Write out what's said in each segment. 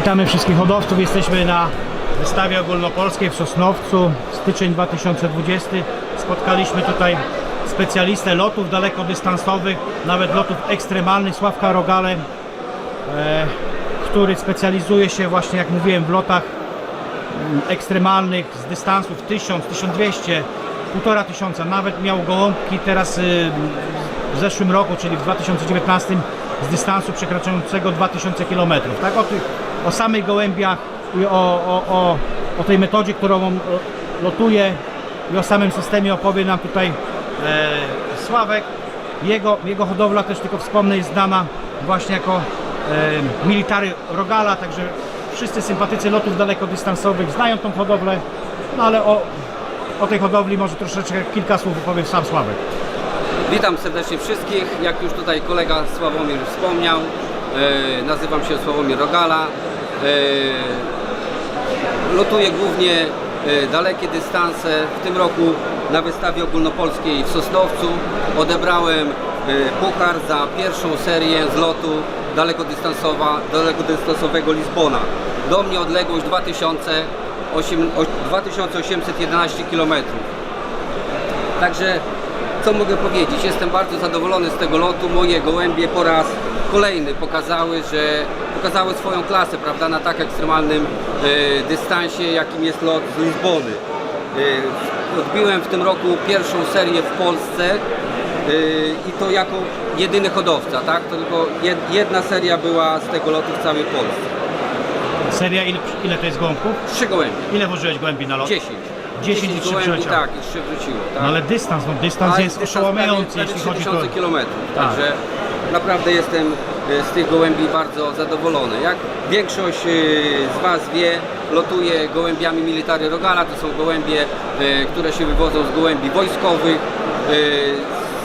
Witamy wszystkich hodowców. Jesteśmy na wystawie ogólnopolskiej w Sosnowcu, styczeń 2020. Spotkaliśmy tutaj specjalistę lotów dalekodystansowych, nawet lotów ekstremalnych, Sławka Rogale, e, który specjalizuje się właśnie, jak mówiłem, w lotach mm, ekstremalnych z dystansów 1000, 1200, 1500, nawet miał gołąbki teraz y, w zeszłym roku, czyli w 2019 z dystansu przekraczającego 2000 km. Tak o, tych, o samych gołębiach i o, o, o, o tej metodzie, którą on e, lotuje i o samym systemie opowie nam tutaj e, Sławek. Jego, jego hodowla też tylko wspomnę jest znana właśnie jako e, military Rogala, także wszyscy sympatycy lotów dalekodystansowych znają tą hodowlę, no ale o, o tej hodowli może troszeczkę kilka słów opowie sam Sławek. Witam serdecznie wszystkich. Jak już tutaj kolega Sławomir wspomniał, e, nazywam się Sławomir Rogala. E, lotuję głównie e, dalekie dystanse. W tym roku na wystawie ogólnopolskiej w Sosnowcu odebrałem e, puchar za pierwszą serię z lotu dalekodystansowa, dalekodystansowego Lizbona. Do mnie odległość 2008, o- 2811 km. Także co mogę powiedzieć? Jestem bardzo zadowolony z tego lotu. Moje gołębie po raz kolejny pokazały, że pokazały swoją klasę, prawda, na tak ekstremalnym e, dystansie, jakim jest lot z Lizbony. E, odbiłem w tym roku pierwszą serię w Polsce e, i to jako jedyny hodowca, tak? To tylko jed- jedna seria była z tego lotu w całej Polsce. Seria, ile, ile to jest gołąbków? Trzy gołębie. Ile włożyłeś gołębi na lot? 10. 10 i trzy gołębi, przyleciały. tak, i trzy wróciło. Tak? No ale dystans, no dystans A jest dystans oszołomiający, prawie- jeśli chodzi o 3000 kilometrów. Tak. Także naprawdę jestem e, z tych gołębi bardzo zadowolony. Jak większość e, z Was wie, lotuję gołębiami military Rogala. To są gołębie, e, które się wywodzą z gołębi wojskowych.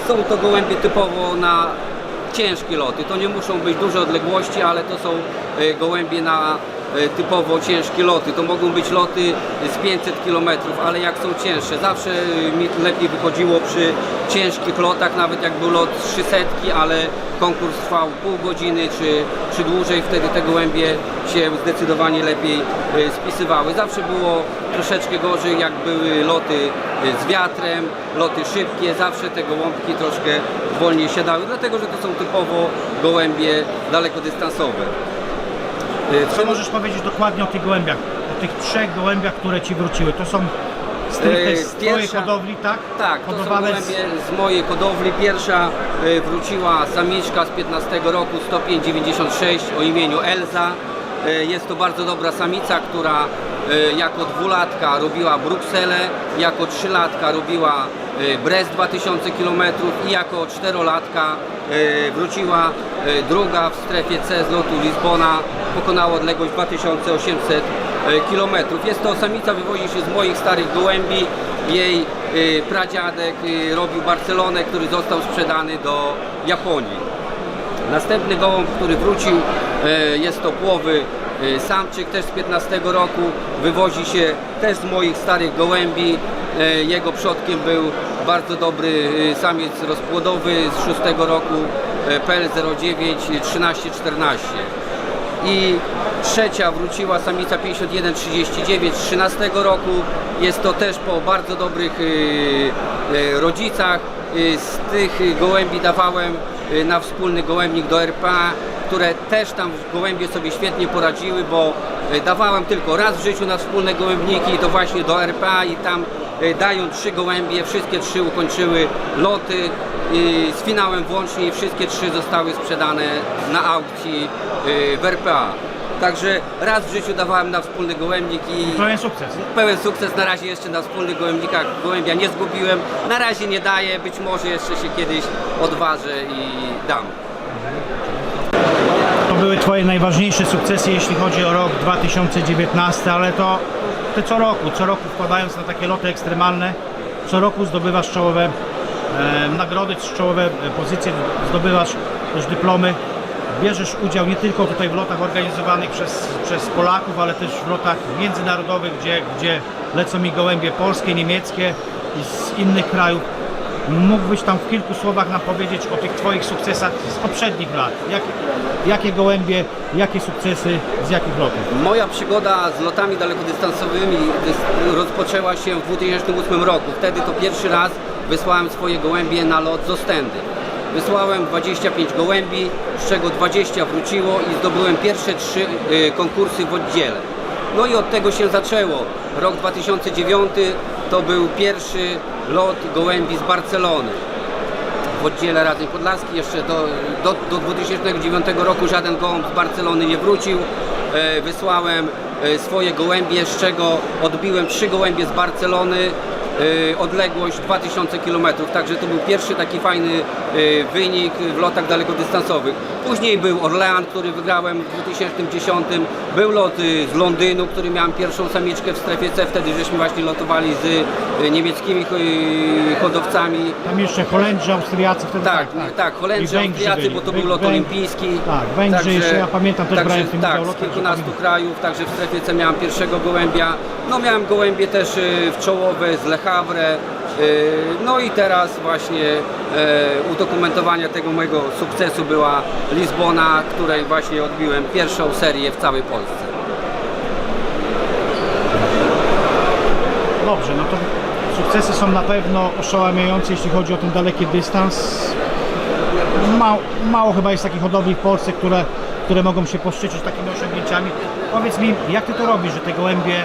Są to gołębie typowo na ciężkie loty. To nie muszą być duże odległości, ale to są gołębie na typowo ciężkie loty. To mogą być loty z 500 km, ale jak są cięższe, zawsze e, mi lepiej wychodziło przy ciężkich lotach, nawet jak był lot 300, ale konkurs trwał pół godziny czy, czy dłużej, wtedy te gołębie się zdecydowanie lepiej e, spisywały. Zawsze było troszeczkę gorzej, jak były loty e, z wiatrem, loty szybkie, zawsze te gołąbki troszkę wolniej siadały, dlatego że to są typowo gołębie dalekodystansowe. W Co możesz powiedzieć dokładnie o tych gołębiach? O tych trzech gołębiach, które Ci wróciły. To są stricte E, z Twojej hodowli, tak? Tak, to są gołębie z mojej hodowli. Pierwsza e, wróciła samiczka z 15 roku 10596 o imieniu Elza. Jest to bardzo dobra samica, która jako dwulatka robiła Brukselę, jako trzylatka robiła Brest 2000 km i jako czterolatka e, wróciła e, druga w strefie C z lotu Lizbona, pokonała odległość 2800 km. Jest to samica, wywodzi się z moich starych gołębi. Jej y, pradziadek y, robił Barcelonę, który został sprzedany do Japonii. Następny gołąb, który wrócił, jest to płowy samczyk, też z 15 roku. Wywozi się też z moich starych gołębi. E, Jego przodkiem był bardzo dobry e, samiec rozpłodowy z 6 roku e, PL09 1314 i trzecia wróciła samica 5139 z 13 roku. Jest to też po bardzo dobrych y, y, rodzicach. Y, z tych gołębi dawałem y, na wspólny gołębnik do RPA, które też tam gołębie sobie świetnie poradziły, bo y, dawałem tylko raz w życiu na wspólne gołębniki i to właśnie do RPA i tam y, dają trzy gołębie, wszystkie trzy ukończyły loty z finałem włącznie i wszystkie trzy zostały sprzedane na aukcji y, w RPA. Także raz w życiu dawałem na wspólny gołębnik i Pełen sukces. pełen sukces. Na razie jeszcze na wspólnych gołębnikach gołębia nie zgubiłem. Na razie nie daję, być może jeszcze się kiedyś odważę i dam. Były Twoje najważniejsze sukcesy, jeśli chodzi o rok 2019, ale to Ty co roku, co roku wkładając na takie loty ekstremalne, co roku zdobywasz czołowe e, nagrody, czołowe pozycje, zdobywasz też dyplomy. Bierzesz udział nie tylko tutaj w lotach organizowanych przez, przez Polaków, ale też w lotach międzynarodowych, gdzie, gdzie lecą mi gołębie polskie, niemieckie i z innych krajów. Mógłbyś tam w kilku słowach nam powiedzieć o tych Twoich sukcesach z poprzednich lat? Jak, jakie gołębie, jakie sukcesy, z jakich lotów? Moja przygoda z lotami dalekodystansowymi dys- rozpoczęła się w 2008 roku. Wtedy to pierwszy raz wysłałem swoje gołębie na lot z Ostendy. Wysłałem 25 gołębi, z czego 20 wróciło i zdobyłem pierwsze trzy y, konkursy w oddziale. No i od tego się zaczęło. Rok 2009 to był pierwszy lot gołębi z Barcelony w oddziale Rady Podlaskiej. Jeszcze do, do, do 2009 roku żaden gołąb z Barcelony nie wrócił. E, wysłałem e, swoje gołębie, z czego odbiłem trzy gołębie z Barcelony. E, Odległość 2000 km, także to był pierwszy taki fajny e, wynik w lotach dalekodystansowych. Później był Orlean, który wygrałem w 2010. Był lot y, z Londynu, który miałem pierwszą samiczkę w strefie C. Wtedy żeśmy właśnie lotowali z y, niemieckimi y, hodowcami. Tam jeszcze Holendrzy, Austriacy wtedy Tak, tak, I Holendrzy, Węgrzy Austriacy, byli. bo to był lot olimpijski. Tak, Węgrzy jeszcze, ja pamiętam, też także, brałem w tym Tak, z kilkunastu krajów, także w strefie C miałem pierwszego gołębia. No miałem gołębie też y, w czołowe z Le Havre. y, No i teraz właśnie e, udokumentowania tego mojego sukcesu była Lizbona, której właśnie odbiłem pierwszą serię w całej Polsce. Dobrze, no to sukcesy są na pewno oszałamiające, jeśli chodzi o ten daleki dystans. Mało, mało chyba jest takich hodowli w Polsce, które, które mogą się poszczycić takimi osiągnięciami. Powiedz mi, jak Ty to robisz, że te gołębie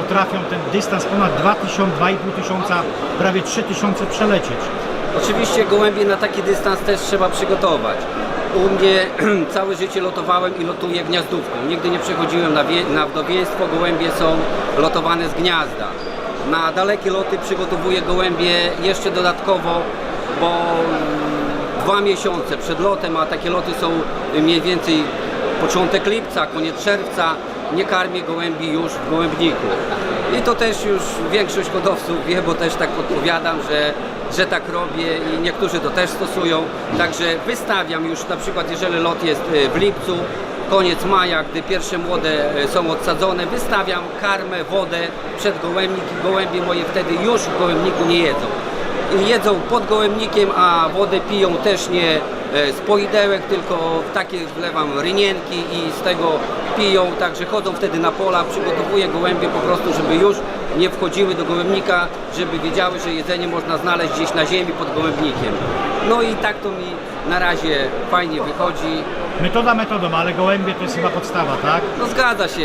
potrafią ten dystans ponad 2000, 2500, tysiąca, prawie 3000 przelecieć? Oczywiście gołębie na taki dystans też trzeba przygotować. U mnie całe życie lotowałem i lotuję gniazdówką. Nigdy nie przechodziłem na, na wdowieństwo. Gołębie są lotowane z gniazda. Na dalekie loty przygotowuję gołębie jeszcze dodatkowo, bo mm, dwa miesiące przed lotem, a takie loty są mniej więcej początek lipca, koniec czerwca, nie karmię gołębi już w gołębniku. I to też już większość hodowców wie, bo też tak podpowiadam, że, że tak robię i niektórzy to też stosują. Także wystawiam już na przykład, jeżeli lot jest e, w lipcu, koniec maja, gdy pierwsze młode e, są odsadzone, wystawiam karmę, wodę przed gołębnik i gołębie moje wtedy już w gołębniku nie jedzą jedzą pod gołębnikiem, a wodę piją też nie e, z poidełek, tylko takie wlewam rynienki i z tego piją, także chodzą wtedy na pola, przygotowuję gołębie po prostu, żeby już nie wchodziły do gołębnika, żeby wiedziały, że jedzenie można znaleźć gdzieś na ziemi pod gołębnikiem. No i tak to mi na razie fajnie wychodzi. Metoda metodą, ale gołębie to jest chyba podstawa, tak? No zgadza się.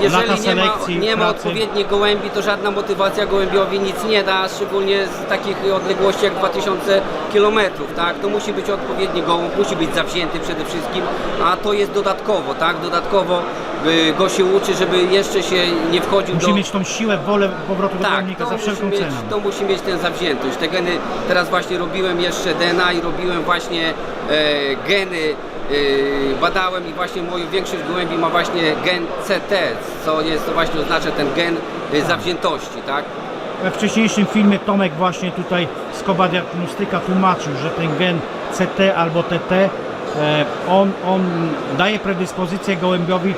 Jeżeli nie ma, nie ma pracy. odpowiednich gołębi, to żadna motywacja gołębiowi nic nie da, szczególnie z takich odległości jak 2000 km, tak? To musi być odpowiedni gołąb, musi być zawzięty przede wszystkim, a to jest dodatkowo, tak? Dodatkowo yy, go się uczy, żeby jeszcze się nie wchodził Musi do... mieć tą siłę, wolę powrotu do Tak, to za musi, wszelką mieć, cenę. to musi mieć tę zawziętość. Te geny, teraz właśnie robiłem jeszcze DNA i robiłem właśnie e, geny, badałem i właśnie moja większość gołębi ma właśnie gen CT, co jest, to właśnie oznacza ten gen e, zawziętości, tak? We wcześniejszym filmie Tomek właśnie tutaj z Koba Diagnostyka tłumaczył, że ten gen CT albo TT, e, on, on daje predyspozycję gołębiowi,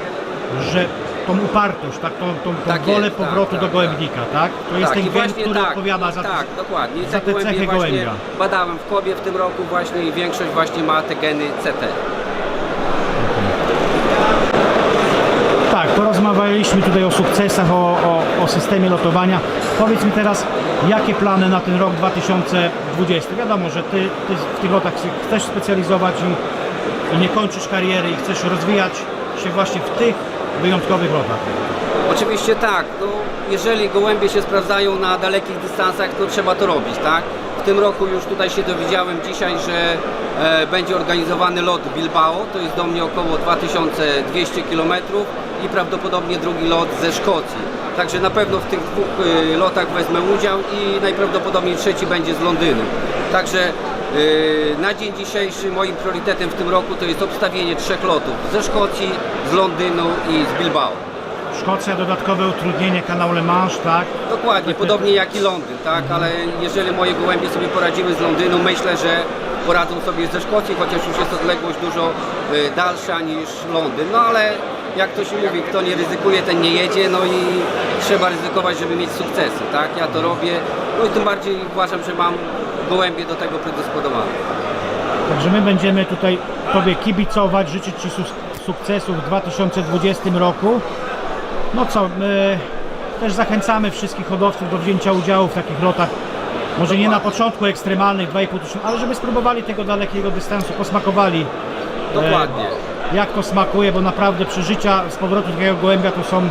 że tą upartość, tak, tą, tą, tą Tak wolę jest, tak, powrotu tak, do tak. gołębnika, tak? To jest tak, ten gen, który tak, odpowiada za, Tak, dokładnie. Za te cechy gołębia. badałem w Kobie w tym roku właśnie i większość właśnie ma te geny CT. Tak, porozmawialiśmy tutaj o sukcesach, o, o, o systemie lotowania. Powiedz mi teraz, jakie plany na ten rok 2020? Wiadomo, że ty, ty w tych lotach chcesz specjalizować i, i nie kończysz kariery i chcesz rozwijać się właśnie w tych wyjątkowych lotach. Oczywiście tak, no, jeżeli gołębie się sprawdzają na dalekich dystansach, to trzeba to robić, tak? W tym roku już tutaj się dowiedziałem dzisiaj, że e, będzie organizowany lot Bilbao, to jest do mnie około 2200 km i prawdopodobnie drugi lot ze Szkocji. Także na pewno w tych dwóch e, lotach wezmę udział i najprawdopodobniej trzeci będzie z Londynu. Także e, na dzień dzisiejszy moim priorytetem w tym roku to jest obstawienie trzech lotów ze Szkocji, z Londynu i z Bilbao. Szkocja, dodatkowe utrudnienie, kanał Le Manche, tak? Dokładnie, podobnie jak i Londyn, tak? Ale jeżeli moje gołębie sobie poradziły z Londynu, myślę, że poradzą sobie ze Szkocji, chociaż już jest odległość dużo y, dalsza niż Londyn. No ale jak to się mówi, kto nie ryzykuje, ten nie jedzie, no i trzeba ryzykować, żeby mieć sukcesy, tak? Ja to robię, no i tym bardziej uważam, że mam gołębie do tego predysponowane. Także my będziemy tutaj Tobie kibicować, życzyć Ci sukcesów w 2020 roku. No co, my też zachęcamy wszystkich hodowców do wzięcia udziału w takich lotach. Może nie na początku ekstremalnych 2,5 tysiąca, ale żeby spróbowali tego dalekiego dystansu, posmakowali Dokładnie. Jak to smakuje, bo naprawdę przeżycia z powrotu takiego gołębia to są,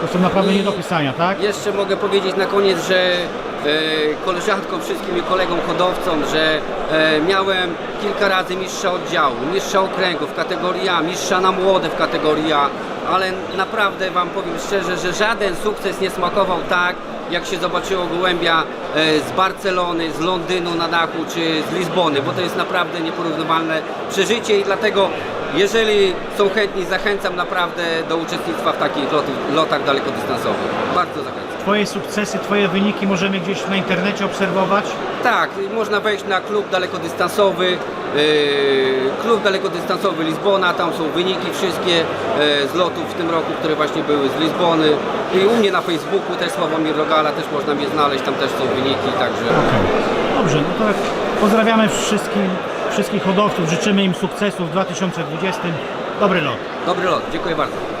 to są naprawdę nie do pisania, tak? Jeszcze mogę powiedzieć na koniec, że e, koleżankom, wszystkim i kolegom hodowcom, że e, miałem kilka razy mistrza oddziału, mistrza okręgu w kategorii A, mistrza na młode w kategorii A, ale naprawdę Wam powiem szczerze, że żaden sukces nie smakował tak, jak się zobaczyło gołębia e, z Barcelony, z Londynu na dachu, czy z Lizbony, bo to jest naprawdę nieporównywalne przeżycie i dlatego jeżeli są chętni, zachęcam naprawdę do uczestnictwa w takich lotach dalekodystansowych. Bardzo zachęcam. Twoje sukcesy, Twoje wyniki możemy gdzieś na internecie obserwować. Tak, można wejść na klub dalekodystansowy, yy, klub dalekodystansowy Lizbona, tam są wyniki wszystkie yy, z lotów w tym roku, które właśnie były z Lizbony. I u mnie na Facebooku też Sławomir Rogala, też można mnie znaleźć, tam też są wyniki, także Okej. Dobrze, no to pozdrawiamy wszystkim, wszystkich hodowców, życzymy im sukcesów w 2020. Dobry lot. dobry lot, dziękuję bardzo.